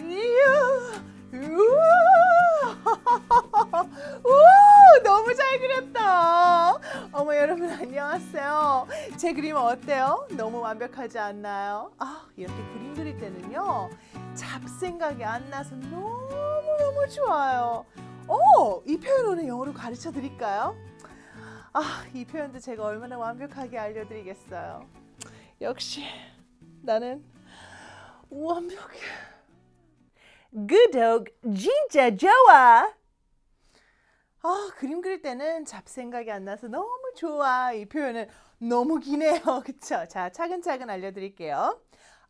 이야. 우와. 너무 잘 그렸다. 어머 여러분 안녕하세요. 제 그림 어때요? 너무 완벽하지 않나요? 아 이렇게 그림 그릴 때는요 잡생각이 안 나서 너무 너무 좋아요. 어, 이 표현 오늘 영어로 가르쳐 드릴까요? 아, 이 표현도 제가 얼마나 완벽하게 알려드리겠어요. 역시 나는 완벽해. 구독 진짜 좋아. 아, 그림 그릴 때는 잡생각이 안 나서 너무 좋아. 이 표현은 너무 기네요. 그쵸? 자, 차근차근 알려드릴게요.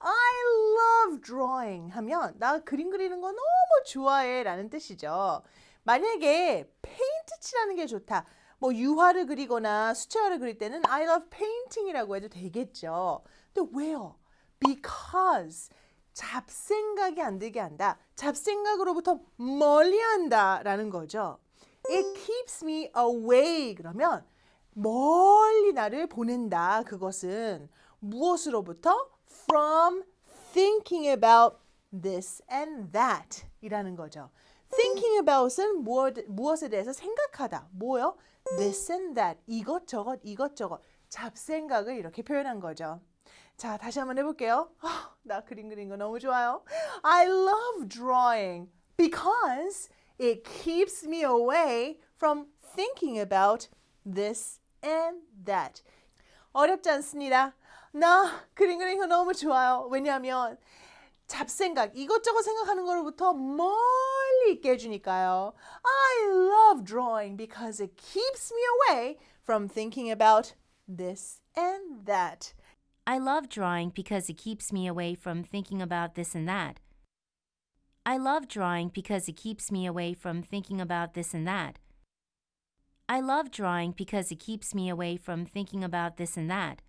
I love drawing 하면 나 그림 그리는 거 너무 좋아해 라는 뜻이죠. 만약에 페인트 칠하는 게 좋다. 뭐 유화를 그리거나 수채화를 그릴 때는 I love painting이라고 해도 되겠죠. 근데 왜요? Because 잡생각이 안 들게 한다. 잡생각으로부터 멀리한다 라는 거죠. It keeps me away 그러면 멀리 나를 보낸다. 그것은 무엇으로부터? From thinking about this and that 이라는 거죠. Thinking about은 무엇, 무엇에 대해서 생각하다. 뭐요? This and that. 이것저것 이것저것. 잡생각을 이렇게 표현한 거죠. 자, 다시 한번 해볼게요. 아, 나 그림 그리는 거 너무 좋아요. I love drawing because it keeps me away from thinking about this and that. 어렵지 않습니다. 나 그림 그리는 거 너무 좋아요. 왜냐하면 잡생각, 이것저것 생각하는 거로부터 멀리 있게 해주니까요. I love drawing because it keeps me away from thinking about this and that. I love drawing because it keeps me away from thinking about this and that. I love drawing because it keeps me away from thinking about this and that. I love drawing because it keeps me away from thinking about this and that.